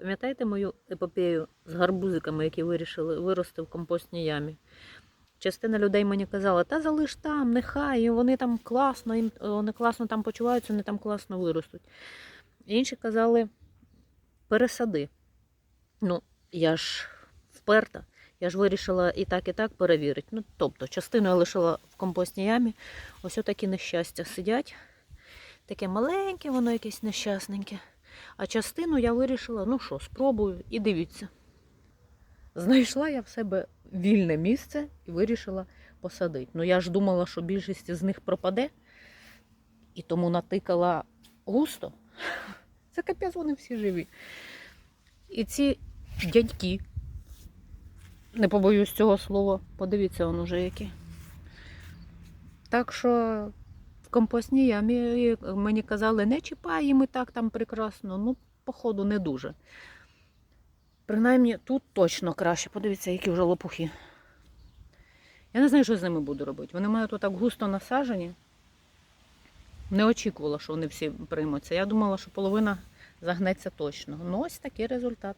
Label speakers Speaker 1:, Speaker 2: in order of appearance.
Speaker 1: Пам'ятаєте мою епопею з гарбузиками, які вирішили вирости в компостній ямі? Частина людей мені казала, та залиш там, нехай, вони там класно, їм, вони класно там почуваються, вони там класно виростуть. Інші казали, пересади. Ну, я ж вперта, я ж вирішила і так, і так перевірити. Ну, тобто, частину я лишила в компостній ямі. Ось отакі нещастя сидять. Таке маленьке, воно якесь нещасненьке. А частину я вирішила, ну що, спробую і дивіться. Знайшла я в себе вільне місце і вирішила посадити. Ну я ж думала, що більшість з них пропаде, і тому натикала густо. Це капець, вони всі живі. І ці дядьки, не побоюсь цього слова, подивіться, он уже які. Так що в компостній ямі мені казали, не чіпай їм і так там прекрасно. Ну, походу, не дуже. Принаймні тут точно краще. Подивіться, які вже лопухи. Я не знаю, що з ними буду робити. Вони мають отак густо насаджені. Не очікувала, що вони всі приймуться. Я думала, що половина загнеться точно. Ну, ось такий результат.